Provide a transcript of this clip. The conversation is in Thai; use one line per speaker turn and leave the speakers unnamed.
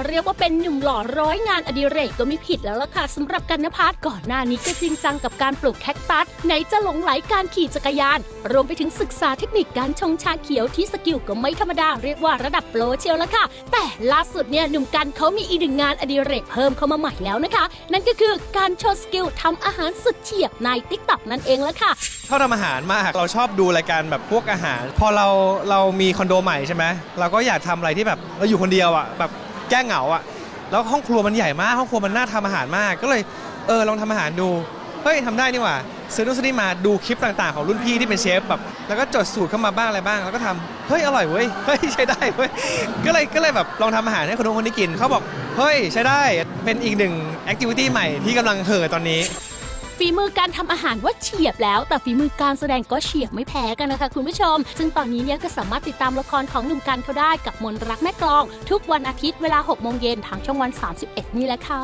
จะเรียกว่าเป็นหนุ่มหล่อร้อยงานอดิเรกก็ไม่ผิดแล้วล่ะค่ะสำหรับกันนภัสก่อนหน้านี้ก็จริงจังกับการปลูกแคคตัสไหนจะหลงไหลการขี่จักรยาน รวมไปถึงศึกษาเทคนิคการชงชาเขียวที่สกิลก็ไม่ธรรมดาเรียกว่าระดับโปรเชียวละค่ะ แต่ล่าสุดเนี่ยหนุ่มกันเขามีอีกหนึ่งงานอดิเรกเพิ่มเข้ามาใหม่แล้วนะคะ นั่นก็คือการโชว์สกิลทำอาหารสุดเฉียบในติ๊กต็อกนั่นเองละค่ะ
ชอบทำอาหารมากเราชอบดูรายการแบบพวกอาหาร พอเราเรามีคอนโดใหม่ใช่ไหมเราก็อยากทำอะไรที่แบบเราอยู่คนเดียวอะแบบ แก้เหงาอะแล้วห้องครัวมันใหญ่มากห้องครัวมันน่าทำอาหารมาก ก็เลยเออลองทำอาหารดูเฮ้ยทำได้นี่หว่าซื้อนู่นซื้อนี่มาดูคลิปต่างๆ ของรุ่นพี่ที่เป็นเชฟแบบแล้วก็จดสูตรเข้ามาบ้างอะไรบ้าง แล้วก็ทำเฮ้ยอร่อยเว้ยเฮ้ยใช้ได้เว้ยก็เลยก็เลยแบบลองทำอาหารให้คนนู้นคนนี้กินเขาบอกเฮ้ยใช้ได้เป็นอีกหนึ่งแอคทิวิตี้ใหม่ที่กำลังเห่อตอนนี้
ฝีมือการทำอาหารว่าเฉียบแล้ว แต่ฝีมือการแสดงก็เฉียบไม่แพ้กันนะคะคุณผู้ชม ซึ่งตอนนี้เนี่ยก็สามารถติดตามละครของหนุ่มกันเขาได้กับมนรักแม่กลอง ทุกวันอาทิตย์เวลา6โมงเย็นทางช่องวัน 31 นี่แหละค่ะ